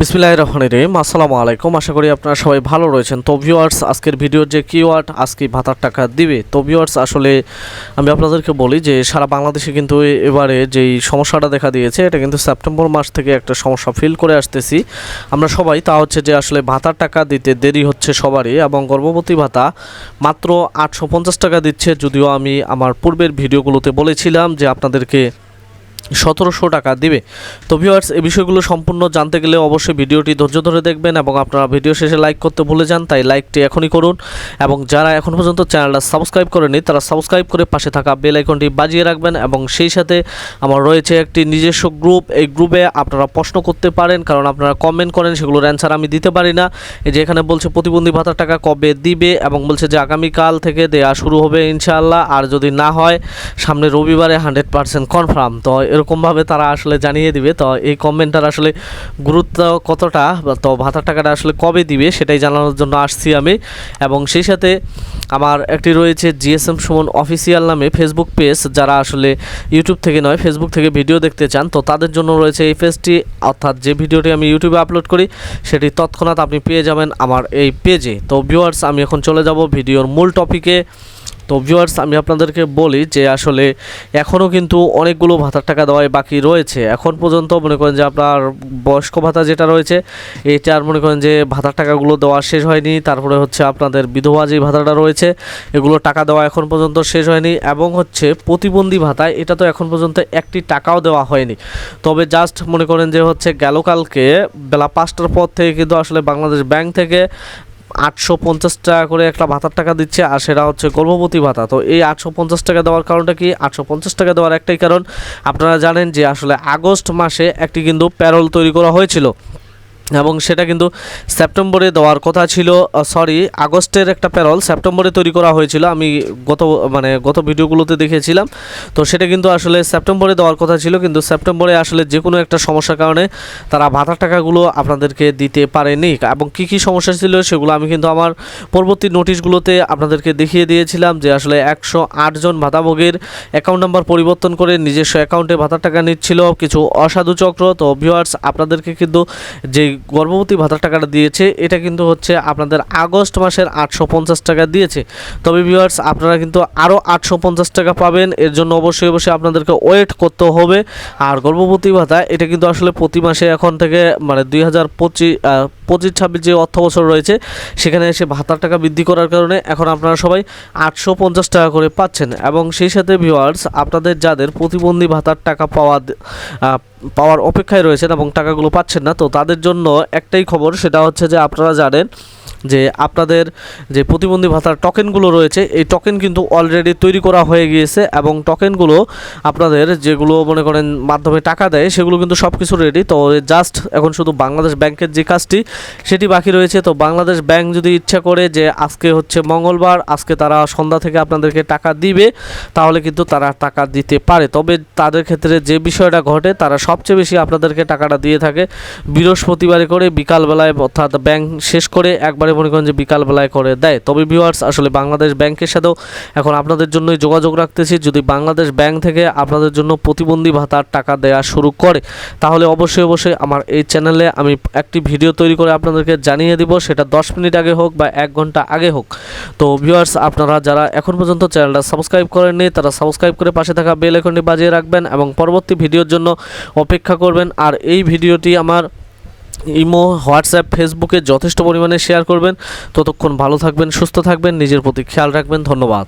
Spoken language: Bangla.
বিসমিল্লাহ রহমান রহিম। আসসালামু আলাইকুম। আশা করি আপনারা সবাই ভালো রয়েছেন। তো ভিউয়ার্স আজকের ভিডিওর যে কিওয়ার্ড আজকে ভাতার টাকা দিবে। তো ভিউয়ার্স আসলে আমি আপনাদেরকে বলি যে সারা বাংলাদেশে কিন্তু এবারে যেই সমস্যাটা দেখা দিয়েছে, এটা কিন্তু সেপ্টেম্বর মাস থেকে একটা সমস্যা ফিল করে আসতেছি। আমরা সবাই, তা হচ্ছে যে আসলে ভাতার টাকা দিতে দেরি হচ্ছে সবারই এবং গর্ভবতী ভাতা মাত্র আটশো পঞ্চাশ টাকা দিচ্ছে। যদিও আমি আমার পূর্বের ভিডিওগুলোতে বলেছিলাম যে আপনাদেরকে সতেরোশো টাকা দিবে। তো ভিউয়ার্স এই বিষয়গুলো সম্পূর্ণ জানতে গেলে অবশ্যই ভিডিওটি ধৈর্য ধরে দেখবেন এবং আপনারা ভিডিও শেষে লাইক করতে ভুলে যান, তাই লাইকটি এখনই করুন। এবং যারা এখন পর্যন্ত চ্যানেলটা সাবস্ক্রাইব করেনি তারা সাবস্ক্রাইব করে পাশে থাকা বেল আইকনটি বাজিয়ে রাখবেন এবং সেই সাথে আমার রয়েছে একটি নিজস্ব গ্রুপ এই গ্রুপে আপনারা প্রশ্ন করতে পারেন, কারণ আপনারা কমেন্ট করেন, সেগুলোর অ্যান্সার আমি দিতে পারি না। এই যে এখানে বলছে, প্রতিবন্ধী ভাতার টাকা কবে দিবে? এবং বলছে যে, আগামীকাল থেকে দেয়া শুরু হবে ইনশাআল্লাহ। আর যদি না হয় সামনে রবিবারে হান্ড্রেড পার্সেন্ট কনফার্ম তো এরকমভাবে তারা আসলে জানিয়ে দিবে। তো এই কমেন্টটার আসলে গুরুত্ব কতটা? তো ভাতার টাকাটা আসলে কবে দিবে সেটাই জানানোর জন্য আসছি আমি। এবং সেই সাথে আমার একটি রয়েছে জিএসএম সুমন অফিসিয়াল নামে ফেসবুক পেজ। যারা আসলে ইউটিউব থেকে নয়, ফেসবুক থেকে ভিডিও দেখতে চান, তো তাদের জন্য রয়েছে এই পেজটি। অর্থাৎ যে ভিডিওটি আমি ইউটিউবে আপলোড করি, সেটি তৎক্ষণাৎ আপনি পেয়ে যাবেন আমার এই পেজে। তো ভিউয়ার্স আমি এখন চলে যাব ভিডিওর মূল টপিকে তো ভিউয়ার্স আমি আপনাদেরকে বলি যে আসলে এখনও কিন্তু অনেকগুলো ভাতার টাকা দেওয়াই বাকি রয়েছে। এখন পর্যন্ত মনে করেন যে আপনার বয়স্ক ভাতা যেটা রয়েছে এইটার মনে করেন যে ভাতার টাকাগুলো দেওয়া শেষ হয়নি। তারপরে হচ্ছে আপনাদের বিধবা যে ভাতাটা রয়েছে, এগুলো টাকা দেওয়া এখন পর্যন্ত শেষ হয়নি এবং হচ্ছে প্রতিবন্ধী ভাতায় এটা তো এখন পর্যন্ত একটি টাকাও দেওয়া হয়নি। তবে জাস্ট মনে করেন যে হচ্ছে গেল কালকে বেলা পাঁচটার পর থেকে কিন্তু আসলে বাংলাদেশ ব্যাংক থেকে আটশো পঞ্চাশ টাকা করে একটা ভাতার টাকা দিচ্ছে, আর সেটা হচ্ছে গর্ভবতী ভাতা। তো এই আটশো পঞ্চাশ টাকা দেওয়ার কারণটা কি? আটশো পঞ্চাশ টাকা দেওয়ার একটাই কারণ। আপনারা জানেন যে আসলে আগস্ট মাসে একটি কিন্তু প্যারোল তৈরি করা হয়েছিল। এবং সেটা কিন্তু সেপ্টেম্বরে দেওয়ার কথা ছিল সরি আগস্টের একটা প্যারল সেপ্টেম্বরে তৈরি করা হয়েছিল, আমি গত মানে গত ভিডিওগুলোতে দেখেছিলাম। তো সেটা কিন্তু আসলে সেপ্টেম্বরে দেওয়ার কথা ছিল, কিন্তু সেপ্টেম্বরে আসলে যে কোনো একটা সমস্যার কারণে তারা ভাতার টাকাগুলো আপনাদেরকে দিতে পারেনি। এবং কি কি সমস্যা ছিল সেগুলো আমি কিন্তু আমার পরবর্তী নোটিশগুলোতে আপনাদেরকে দেখিয়ে দিয়েছিলাম যে আসলে একশো আট জন ভাতাভোগীর অ্যাকাউন্ট নাম্বার পরিবর্তন করে নিজস্ব অ্যাকাউন্টে ভাতার টাকা নিচ্ছিল। কিছু অসাধু চক্র, তো ভিউয়ার্স আপনাদেরকে কিন্তু যে গর্ভবতী ভাতার টাকাটা দিয়েছে। এটা কিন্তু হচ্ছে আপনাদের আগস্ট মাসের আটশো পঞ্চাশ টাকা দিয়েছে। তবে ভিউয়ার্স আপনারা কিন্তু আরও আটশো পঞ্চাশ টাকা পাবেন। এর জন্য অবশ্যই অবশ্যই আপনাদেরকে ওয়েট করতে হবে। আর গর্ভবতী ভাতা, এটা কিন্তু আসলে প্রতি মাসে এখন থেকে মানে দুই হাজার পঁচিশ পঁচিশ, ছাব্বিশ যে অর্থ বছর রয়েছে, সেখানে এসে ভাতার টাকা বৃদ্ধি করার কারণে এখন আপনারা সবাই আটশো পঞ্চাশ টাকা করে পাচ্ছেন। এবং সেই সাথে ভিউয়ার্স আপনাদের যাদের প্রতিবন্ধী ভাতার টাকা পাওয়া পাওয়ার অপেক্ষায় রয়েছেন এবং টাকাগুলো পাচ্ছেন না, তো তাদের জন্য একটাই খবর সেটা হচ্ছে যে আপনারা জানেন যে আপনাদের যে প্রতিবন্ধী ভাতার টোকেনগুলো রয়েছে, এই টোকেন কিন্তু অলরেডি তৈরি করা হয়ে গিয়েছে এবং টোকেনগুলো আপনাদের যেগুলো মনে করেন মাধ্যমে টাকা দেয়, সেগুলো কিন্তু সব কিছু রেডি তো জাস্ট এখন শুধু বাংলাদেশ ব্যাংকের যে কাজটি, সেটি বাকি রয়েছে। তো বাংলাদেশ ব্যাংক যদি ইচ্ছা করে যে আজকে হচ্ছে মঙ্গলবার, আজকে তারা সন্ধ্যা থেকে আপনাদেরকে টাকা দিবে, তাহলে কিন্তু তারা টাকা দিতে পারে। তবে তাদের ক্ষেত্রে যে বিষয়টা ঘটে, তারা সবচেয়ে বেশি আপনাদেরকে টাকাটা দিয়ে থাকে। বৃহস্পতিবারে করে বিকালবেলায় অর্থাৎ ব্যাংক শেষ করে একবারে মনে করেন যে বিকালবেলায় করে দেয়। তবে ভিউয়ার্স আসলে বাংলাদেশ ব্যাংকের সাথেও এখন আপনাদের জন্যই যোগাযোগ রাখতেছি। যদি বাংলাদেশ ব্যাংক থেকে আপনাদের জন্য প্রতিবন্ধী ভাতার টাকা দেওয়া শুরু করে, তাহলে অবশ্যই অবশ্যই আমার এই চ্যানেলে আমি একটি ভিডিও তৈরি করে আপনাদেরকে জানিয়ে দিব। সেটা দশ মিনিট আগে হোক বা এক ঘণ্টা আগে হোক। তো ভিউয়ার্স আপনারা যারা এখন পর্যন্ত চ্যানেলটা সাবস্ক্রাইব করেননি, তারা সাবস্ক্রাইব করে পাশে থাকা বেল আইকনটি বাজিয়ে রাখবেন এবং পরবর্তী ভিডিওর জন্য অপেক্ষা করবেন। আর এই ভিডিওটি আমার ইমো, হোয়াটসঅ্যাপ, ফেসবুকে যথেষ্ট পরিমাণে শেয়ার করবেন। ততক্ষণ ভালো থাকবেন, সুস্থ থাকবেন, নিজের প্রতি খেয়াল রাখবেন। ধন্যবাদ।